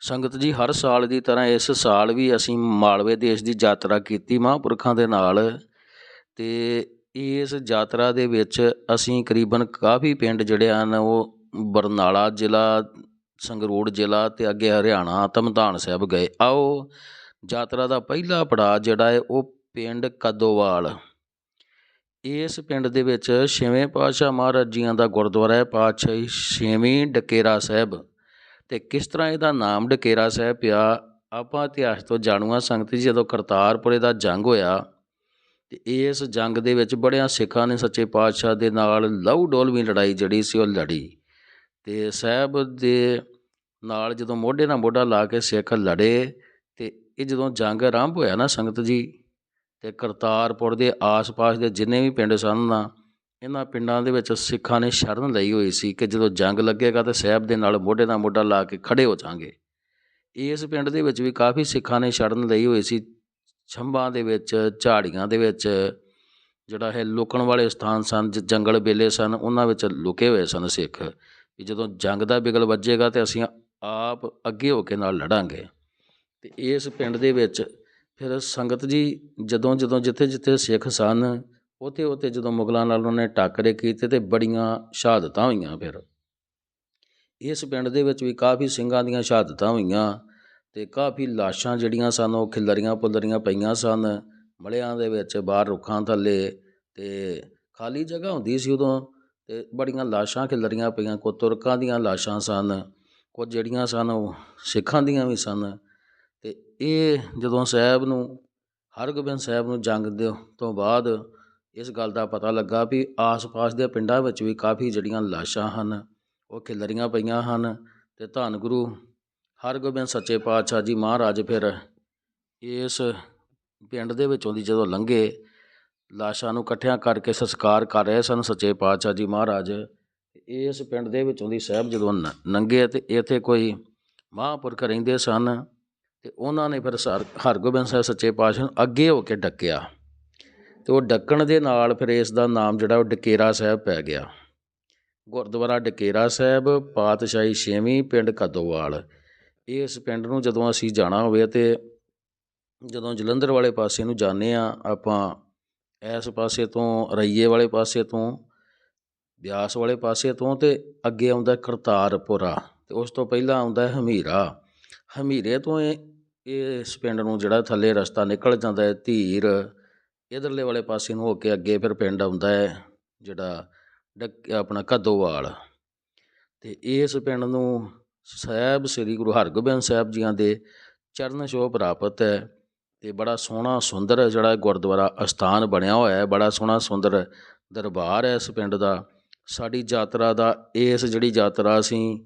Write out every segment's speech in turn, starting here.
ਸੰਗਤ ਜੀ, ਹਰ ਸਾਲ ਦੀ ਤਰ੍ਹਾਂ ਇਸ ਸਾਲ ਵੀ ਅਸੀਂ ਮਾਲਵੇ ਦੇਸ਼ ਦੀ ਯਾਤਰਾ ਕੀਤੀ ਮਹਾਂਪੁਰਖਾਂ ਦੇ ਨਾਲ ਅਤੇ ਇਸ ਯਾਤਰਾ ਦੇ ਵਿੱਚ ਅਸੀਂ ਕਰੀਬਨ ਕਾਫੀ ਪਿੰਡ ਜਿਹੜੇ ਹਨ, ਉਹ ਬਰਨਾਲਾ ਜ਼ਿਲ੍ਹਾ, ਸੰਗਰੂਰ ਜ਼ਿਲ੍ਹਾ ਅਤੇ ਅੱਗੇ ਹਰਿਆਣਾ, ਧਮਧਾਨ ਸਾਹਿਬ ਗਏ। ਆਓ, ਯਾਤਰਾ ਦਾ ਪਹਿਲਾ ਪੜਾਅ ਜਿਹੜਾ ਹੈ, ਉਹ ਪਿੰਡ ਕਦੋਵਾਲ। ਇਸ ਪਿੰਡ ਦੇ ਵਿੱਚ ਛੇਵੇਂ ਪਾਤਸ਼ਾਹ ਮਹਾਰਾਜ ਜੀਆਂ ਦਾ ਗੁਰਦੁਆਰਾ ਹੈ, ਪਾਤਸ਼ਾਹੀ ਛੇਵੀਂ ਡਕੇਰਾ ਸਾਹਿਬ। ਅਤੇ ਕਿਸ ਤਰ੍ਹਾਂ ਇਹਦਾ ਨਾਮ ਡਕੇਰਾ ਸਾਹਿਬ ਪਿਆ ਆਪਾਂ ਇਤਿਹਾਸ ਤੋਂ ਜਾਣੂ ਹਾਂ ਸੰਗਤ ਜੀ, ਜਦੋਂ ਕਰਤਾਰਪੁਰੇ ਦਾ ਜੰਗ ਹੋਇਆ ਅਤੇ ਇਸ ਜੰਗ ਦੇ ਵਿੱਚ ਬੜਿਆਂ ਸਿੱਖਾਂ ਨੇ ਸੱਚੇ ਪਾਤਸ਼ਾਹ ਦੇ ਨਾਲ ਲਹੂ ਡੋਲਵੀਂ ਲੜਾਈ ਜਿਹੜੀ ਸੀ ਉਹ ਲੜੀ ਅਤੇ ਸਾਹਿਬ ਦੇ ਨਾਲ ਜਦੋਂ ਮੋਢੇ ਨਾਲ ਮੋਢਾ ਲਾ ਕੇ ਸਿੱਖ ਲੜੇ ਤੇ ਇਹ ਜਦੋਂ ਜੰਗ ਆਰੰਭ ਹੋਇਆ ਨਾ ਸੰਗਤ ਜੀ ਤੇ ਕਰਤਾਰਪੁਰ ਦੇ ਆਸ-ਪਾਸ ਦੇ ਜਿੰਨੇ ਵੀ ਪਿੰਡ ਸਨ ਨਾ ਇਹਨਾਂ ਪਿੰਡਾਂ ਦੇ ਵਿੱਚ ਸਿੱਖਾਂ ਨੇ ਸ਼ਰਨ ਲਈ ਹੋਈ ਸੀ ਕਿ ਜਦੋਂ ਜੰਗ ਲੱਗੇਗਾ ਤਾਂ ਸਾਹਿਬ ਦੇ ਨਾਲ ਮੋਢੇ ਨਾਲ ਮੋਢਾ ਲਾ ਕੇ ਖੜੇ ਹੋ ਜਾਾਂਗੇ। ਇਸ ਪਿੰਡ ਦੇ ਵਿੱਚ ਵੀ ਕਾਫੀ ਸਿੱਖਾਂ ਨੇ ਸ਼ਰਨ ਲਈ ਹੋਈ ਸੀ। ਛੰਭਾਂ ਦੇ ਵਿੱਚ, ਝਾੜੀਆਂ ਦੇ ਵਿੱਚ ਜਿਹੜਾ ਹੈ ਲੁਕਣ ਵਾਲੇ ਸਥਾਨ ਸਨ ਜੰਗਲ ਬੇਲੇ ਸਨ, ਉਹਨਾਂ ਵਿੱਚ ਲੁਕੇ ਹੋਏ ਸਨ ਸਿੱਖ। ਵੀ ਜਦੋਂ ਜੰਗ ਦਾ ਬਿਗਲ ਵੱਜੇਗਾ ਤੇ ਅਸੀਂ ਆਪ ਅੱਗੇ ਹੋ ਕੇ ਨਾਲ ਲੜਾਂਗੇ। ਤੇ ਇਸ ਪਿੰਡ ਦੇ ਵਿੱਚ ਫਿਰ ਸੰਗਤ ਜੀ ਜਦੋਂ ਜਦੋਂ ਜਿੱਥੇ ਜਿੱਥੇ ਸਿੱਖ ਸਨ ਉੱਥੇ ਉੱਥੇ ਜਦੋਂ ਮੁਗਲਾਂ ਨਾਲ ਉਹਨਾਂ ਨੇ ਟਾਕਰੇ ਕੀਤੇ ਤੇ ਬੜੀਆਂ ਸ਼ਹਾਦਤਾਂ ਹੋਈਆਂ ਫਿਰ। ਇਸ ਪਿੰਡ ਦੇ ਵਿੱਚ ਵੀ ਕਾਫੀ ਸਿੰਘਾਂ ਦੀਆਂ ਸ਼ਹਾਦਤਾਂ ਹੋਈਆਂ ਤੇ ਕਾਫੀ ਲਾਸ਼ਾਂ ਜਿਹੜੀਆਂ ਸਨ ਉਹ ਖਿਲਰੀਆਂ ਪੁਲਰੀਆਂ ਪਈਆਂ ਸਨ। ਮਲਿਆਂ ਦੇ ਵਿੱਚ ਬਾਹਰ ਰੁੱਖਾਂ ਥੱਲੇ ਤੇ ਖਾਲੀ ਜਗ੍ਹਾ ਹੁੰਦੀ ਸੀ ਉਦੋਂ ਤੇ ਬੜੀਆਂ ਲਾਸ਼ਾਂ ਖਿਲਰੀਆਂ ਪਈਆਂ ਕੋ ਤੁਰਕਾਂ ਦੀਆਂ ਲਾਸ਼ਾਂ ਸਨ, ਕੁਝ ਜਿਹੜੀਆਂ ਸਨ ਉਹ ਸਿੱਖਾਂ ਦੀਆਂ ਵੀ ਸਨ। ਤੇ ਇਹ ਜਦੋਂ ਸਾਹਿਬ ਨੂੰ ਹਰਗੋਬਿੰਦ ਸਾਹਿਬ ਨੂੰ ਜੰਗ ਦੇ ਤੋਂ ਬਾਅਦ ਇਸ ਗੱਲ ਦਾ ਪਤਾ ਲੱਗਾ ਵੀ ਆਸ-ਪਾਸ ਦੇ ਪਿੰਡਾਂ ਵਿੱਚ ਵੀ ਕਾਫੀ ਜਿਹੜੀਆਂ ਲਾਸ਼ਾਂ ਹਨ, ਉਹ ਖਿਲਰੀਆਂ ਪਈਆਂ ਹਨ ਤੇ ਧੰਨ ਗੁਰੂ ਹਰਗੋਬਿੰਦ ਸੱਚੇ ਪਾਤਸ਼ਾਹ ਜੀ ਮਹਾਰਾਜ ਫਿਰ ਇਸ ਪਿੰਡ ਦੇ ਵਿੱਚੋਂ ਦੀ ਜਦੋਂ ਲੰਘੇ, ਲਾਸ਼ਾਂ ਨੂੰ ਇਕੱਠਿਆਂ ਕਰਕੇ ਸੰਸਕਾਰ ਕਰ ਰਹੇ ਸਨ ਸੱਚੇ ਪਾਤਸ਼ਾਹ ਜੀ ਮਹਾਰਾਜ। ਇਸ ਪਿੰਡ ਦੇ ਵਿੱਚੋਂ ਦੀ ਸਾਹਿਬ ਜਦੋਂ ਨ- ਲੰਘੇ ਤੇ ਇੱਥੇ ਕੋਈ ਮਹਾਂਪੁਰਖ ਰਹਿੰਦੇ ਸਨ ਤੇ ਉਹਨਾਂ ਨੇ ਫਿਰ ਸਰ, ਹਰਗੋਬਿੰਦ ਸਾਹਿਬ ਸੱਚੇ ਪਾਤਸ਼ਾਹ ਨੂੰ ਅੱਗੇ ਹੋ ਕੇ ਡੱਕਿਆ। ਤੇ ਉਹ ਡੱਕਣ ਦੇ ਨਾਲ ਫਿਰ ਇਸ ਦਾ ਨਾਮ ਜਿਹੜਾ ਉਹ ਡਕੇਰਾ ਸਾਹਿਬ ਪੈ ਗਿਆ। ਗੁਰਦੁਆਰਾ ਡਕੇਰਾ ਸਾਹਿਬ, ਪਾਤਸ਼ਾਹੀ ਛੇਵੀਂ ਪਿੰਡ ਕਦੋਵਾਲ। ਇਸ ਪਿੰਡ ਨੂੰ ਜਦੋਂ ਅਸੀਂ ਜਾਣਾ ਹੋਵੇ ਤੇ ਜਦੋਂ ਜਲੰਧਰ ਵਾਲੇ ਪਾਸੇ ਨੂੰ ਜਾਂਦੇ ਆ ਆਪਾਂ ਇਸ ਪਾਸੇ ਤੋਂ ਰਈਏ ਵਾਲੇ ਪਾਸੇ ਤੋਂ, ਬਿਆਸ ਵਾਲੇ ਪਾਸੇ ਤੋਂ ਤੇ ਅੱਗੇ ਆਉਂਦਾ ਕਰਤਾਰਪੁਰਾ ਤੇ ਉਸ ਤੋਂ ਪਹਿਲਾਂ ਆਉਂਦਾ ਹੈ ਹਮੀਰਾ। ਹਮੀਰੇ ਤੋਂ ਇਹ ਇਹ ਇਸ ਪਿੰਡ ਨੂੰ ਜਿਹੜਾ ਥੱਲੇ ਰਸਤਾ ਨਿਕਲ ਜਾਂਦਾ ਹੈ, ਧੀਰ ਇਧਰਲੇ ਵਾਲੇ ਪਾਸੇ ਨੂੰ ਹੋ ਕੇ ਅੱਗੇ ਫਿਰ ਪਿੰਡ ਆਉਂਦਾ ਹੈ, ਜਿਹੜਾ ਡੱਕ ਆਪਣਾ ਕਦੋਵਾਲ ਤੇ ਇਸ ਪਿੰਡ ਨੂੰ ਸਾਹਿਬ ਸ੍ਰੀ ਗੁਰੂ ਹਰਗੋਬਿੰਦ ਸਾਹਿਬ ਜੀਆਂ ਦੇ ਚਰਨ ਛੋਹ ਪ੍ਰਾਪਤ ਹੈ ਤੇ ਬੜਾ ਸੋਹਣਾ ਸੁੰਦਰ ਜਿਹੜਾ ਗੁਰਦੁਆਰਾ ਅਸਥਾਨ ਬਣਿਆ ਹੋਇਆ ਹੈ, ਬੜਾ ਸੋਹਣਾ ਸੁੰਦਰ ਦਰਬਾਰ ਹੈ ਇਸ ਪਿੰਡ ਦਾ। ਸਾਡੀ ਯਾਤਰਾ ਦਾ, ਇਸ ਜਿਹੜੀ ਯਾਤਰਾ ਅਸੀਂ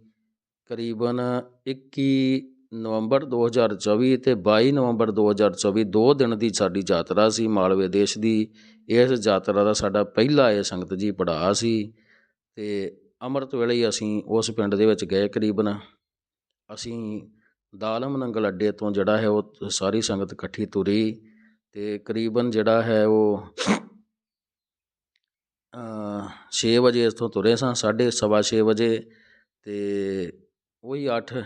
ਕਰੀਬਨ 21 ਨਵੰਬਰ 2024 ਤੇ 22 ਨਵੰਬਰ 2024 ਦੋ ਦਿਨ ਦੀ ਸਾਡੀ ਯਾਤਰਾ ਸੀ, ਮਾਲਵੇ ਦੇਸ਼ ਦੀ। ਇਸ ਯਾਤਰਾ ਦਾ ਸਾਡਾ ਪਹਿਲਾ ਇਹ ਸੰਗਤ ਜੀ ਪੜਾਅ ਸੀ ਤੇ ਅੰਮ੍ਰਿਤ ਵੇਲੇ ਹੀ ਅਸੀਂ ਉਸ ਪਿੰਡ ਦੇ ਵਿੱਚ ਗਏ ਕਰੀਬਨ। ਅਸੀਂ ਦਾਲਮ ਨੰਗਲ ਅੱਡੇ ਤੋਂ ਜਿਹੜਾ ਹੈ ਉਹ ਸਾਰੀ ਸੰਗਤ ਇਕੱਠੀ ਤੁਰੀ ਤੇ ਕਰੀਬਨ ਜਿਹੜਾ ਹੈ ਉਹ 6 ਵਜੇ ਇੱਥੋਂ ਤੁਰੇ ਸਾਂ, ਸਾਢੇ ਸਵਾ ਛੇ ਵਜੇ ਤੇ ਉਹੀ 8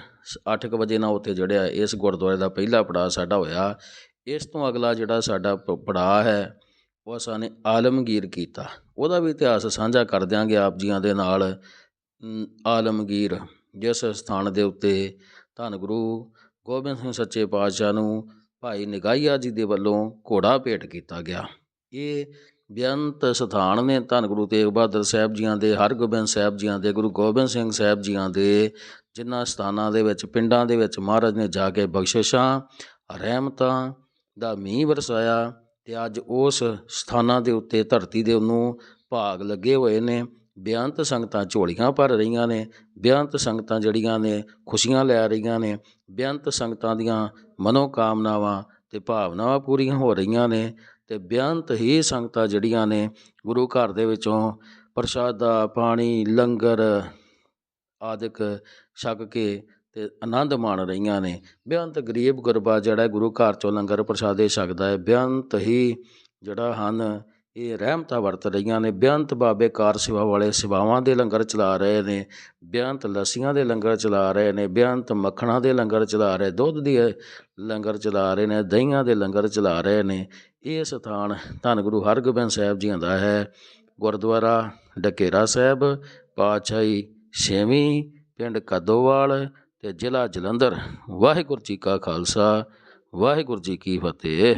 ਅੱਠ ਕੁ ਵਜੇ ਨਾਲ ਉੱਥੇ ਜੜਿਆ ਇਸ ਗੁਰਦੁਆਰੇ ਦਾ ਪਹਿਲਾ ਪੜਾਅ ਸਾਡਾ ਹੋਇਆ। ਇਸ ਤੋਂ ਅਗਲਾ ਜਿਹੜਾ ਸਾਡਾ ਪ- ਪੜਾਅ ਹੈ, ਉਹ ਅਸਾਂ ਨੇ ਆਲਮਗੀਰ ਕੀਤਾ। ਉਹਦਾ ਵੀ ਇਤਿਹਾਸ ਸਾਂਝਾ ਕਰ ਦਿਆਂਗੇ ਆਪ ਜੀਆਂ ਦੇ ਨਾਲ। ਆਲਮਗੀਰ, ਜਿਸ ਸਥਾਨ ਦੇ ਉੱਤੇ ਧੰਨ ਗੁਰੂ ਗੋਬਿੰਦ ਸਿੰਘ ਸੱਚੇ ਪਾਤਸ਼ਾਹ ਨੂੰ ਭਾਈ ਨਿਗਾਹੀਆ ਜੀ ਦੇ ਵੱਲੋਂ ਘੋੜਾ ਭੇਟ ਕੀਤਾ ਗਿਆ। ਇਹ ਬੇਅੰਤ ਸਥਾਨ ਨੇ। ਧੰਨ ਗੁਰੂ ਤੇਗ ਬਹਾਦਰ ਸਾਹਿਬ ਜੀਆਂ ਦੇ, ਹਰਗੋਬਿੰਦ ਸਾਹਿਬ ਜੀਆਂ ਦੇ, ਗੁਰੂ ਗੋਬਿੰਦ ਸਿੰਘ ਸਾਹਿਬ ਜੀਆਂ ਦੇ ਜਿਨ੍ਹਾਂ ਸਥਾਨਾਂ ਦੇ ਵਿੱਚ, ਪਿੰਡਾਂ ਦੇ ਵਿੱਚ ਮਹਾਰਾਜ ਨੇ ਜਾ ਕੇ ਬਖਸ਼ਿਸ਼ਾਂ, ਰਹਿਮਤਾਂ ਦਾ ਮੀਂਹ ਵਰਸਾਇਆ ਤੇ ਅੱਜ ਉਸ ਸਥਾਨਾਂ ਦੇ ਉੱਤੇ ਧਰਤੀ ਦੇ ਨੂੰ ਭਾਗ ਲੱਗੇ ਹੋਏ ਨੇ। ਬੇਅੰਤ ਸੰਗਤਾਂ ਝੋਲੀਆਂ ਭਰ ਰਹੀਆਂ ਨੇ ਬੇਅੰਤ ਸੰਗਤਾਂ ਜਿਹੜੀਆਂ ਨੇ ਖੁਸ਼ੀਆਂ ਲੈ ਰਹੀਆਂ ਨੇ ਬੇਅੰਤ ਸੰਗਤਾਂ ਦੀਆਂ ਮਨੋਕਾਮਨਾਵਾਂ ਤੇ ਭਾਵਨਾਵਾਂ ਪੂਰੀਆਂ ਹੋ ਰਹੀਆਂ ਨੇ ਤੇ ਬੇਅੰਤ ਹੀ ਸੰਗਤਾਂ ਜਿਹੜੀਆਂ ਨੇ ਗੁਰੂ ਘਰ ਦੇ ਵਿੱਚੋਂ ਪ੍ਰਸ਼ਾਦਾ, ਪਾਣੀ, ਲੰਗਰ ਆਦਿਕ ਛਕ ਕੇ ਅਤੇ ਆਨੰਦ ਮਾਣ ਰਹੀਆਂ ਨੇ। ਬੇਅੰਤ ਗਰੀਬ ਗੁਰਬਾ ਜਿਹੜਾ ਗੁਰੂ ਘਰ ਚੋਂ ਲੰਗਰ ਪ੍ਰਸ਼ਾਦੇ ਛਕਦਾ ਹੈ, ਬੇਅੰਤ ਹੀ ਜਿਹੜਾ ਹਨ, ਇਹ ਰਹਿਮਤਾਂ ਵਰਤ ਰਹੀਆਂ ਨੇ। ਬੇਅੰਤ ਬਾਬੇ ਕਾਰ ਸੇਵਾ ਵਾਲੇ ਸੇਵਾਵਾਂ ਦੇ ਲੰਗਰ ਚਲਾ ਰਹੇ ਨੇ, ਬੇਅੰਤ ਲੱਸੀਆਂ ਦੇ ਲੰਗਰ ਚਲਾ ਰਹੇ ਨੇ, ਬੇਅੰਤ ਮੱਖਣਾਂ ਦੇ ਲੰਗਰ ਚਲਾ ਰਹੇ, ਦੁੱਧ ਦੀ ਲੰਗਰ ਚਲਾ ਰਹੇ ਨੇ, ਦਹੀਂਆਂ ਦੇ ਲੰਗਰ ਚਲਾ ਰਹੇ ਨੇ। ਇਹ ਸਥਾਨ ਧੰਨ ਗੁਰੂ ਹਰਗੋਬਿੰਦ ਸਾਹਿਬ ਜੀਆਂ ਦਾ ਹੈ। ਗੁਰਦੁਆਰਾ ਡਕੇਰਾ ਸਾਹਿਬ, ਪਾਤਸ਼ਾਹੀ ਛੇਵੀਂ ਪਿੰਡ ਕਦੋਵਾਲ ਅਤੇ ਜ਼ਿਲ੍ਹਾ ਜਲੰਧਰ। ਵਾਹਿਗੁਰੂ ਜੀ ਕਾ ਖਾਲਸਾ ਵਾਹਿਗੁਰੂ ਜੀ ਕੀ ਫਤਿਹ।